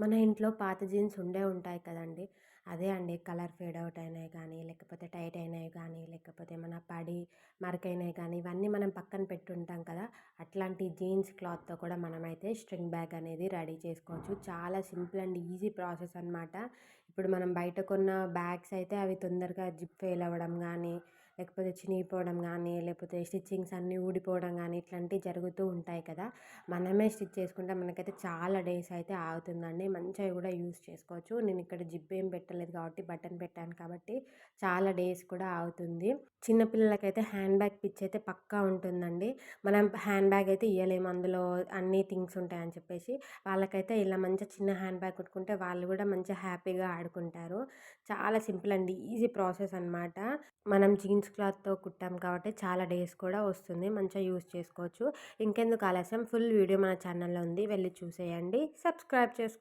మన ఇంట్లో పాత జీన్స్ ఉండే ఉంటాయి కదండీ! అదే అండి కలర్ ఫేడ్ అవుట్ అయినాయి కానీ, లేకపోతే టైట్ అయినాయి కానీ, లేకపోతే మన పడి మరకైనాయి కానీ, ఇవన్నీ మనం పక్కన పెట్టుంటాం కదా! అట్లాంటి జీన్స్ క్లాత్‌తో కూడా మనమైతే స్ట్రింగ్ బ్యాగ్ అనేది రెడీ చేసుకోవచ్చు. చాలా సింపుల్ అండ్ ఈజీ ప్రాసెస్ అనమాట. ఇప్పుడు మనం బయట కొన్న బ్యాగ్స్ అయితే అవి తొందరగా జిప్ ఫెయిల్ అవ్వడం కానీ లేకపోతే చినిగిపోవడం కానీ లేకపోతే స్టిచ్చింగ్స్ అన్నీ ఊడిపోవడం కానీ ఇట్లాంటివి జరుగుతూ ఉంటాయి కదా! మనమే స్టిచ్ చేసుకుంటే మనకైతే చాలా డేస్ అయితే ఆగుతుందండి. మంచిగా కూడా యూస్ చేసుకోవచ్చు. నేను ఇక్కడ జిప్ ఏం పెట్టలేదు కాబట్టి బటన్ పెట్టాను కాబట్టి చాలా డేస్ కూడా ఆగుతుంది. చిన్నపిల్లలకైతే హ్యాండ్ బ్యాగ్ పిచ్ అయితే పక్కా ఉంటుందండి. మనం హ్యాండ్ బ్యాగ్ అయితే ఇవ్వలేము అందులో అన్ని థింగ్స్ ఉంటాయని చెప్పేసి. వాళ్ళకైతే ఇలా మంచిగా చిన్న హ్యాండ్ బ్యాగ్ కొట్టుకుంటే వాళ్ళు కూడా మంచిగా హ్యాపీగా ఆడుకుంటారు. చాలా సింపుల్ అండి. ఈజీ ప్రాసెస్ అనమాట. మనం జీన్స్ క్లాత్‌తో కుట్టాం కాబట్టి చాలా డేస్ కూడా వస్తుంది. మంచిగా యూస్ చేసుకోవచ్చు. ఇంకెందుకు ఆలస్యం ఫుల్ వీడియో మన ఛానల్‌లో ఉంది. వెళ్ళి చూసేయండి. సబ్స్క్రైబ్ చేసుకో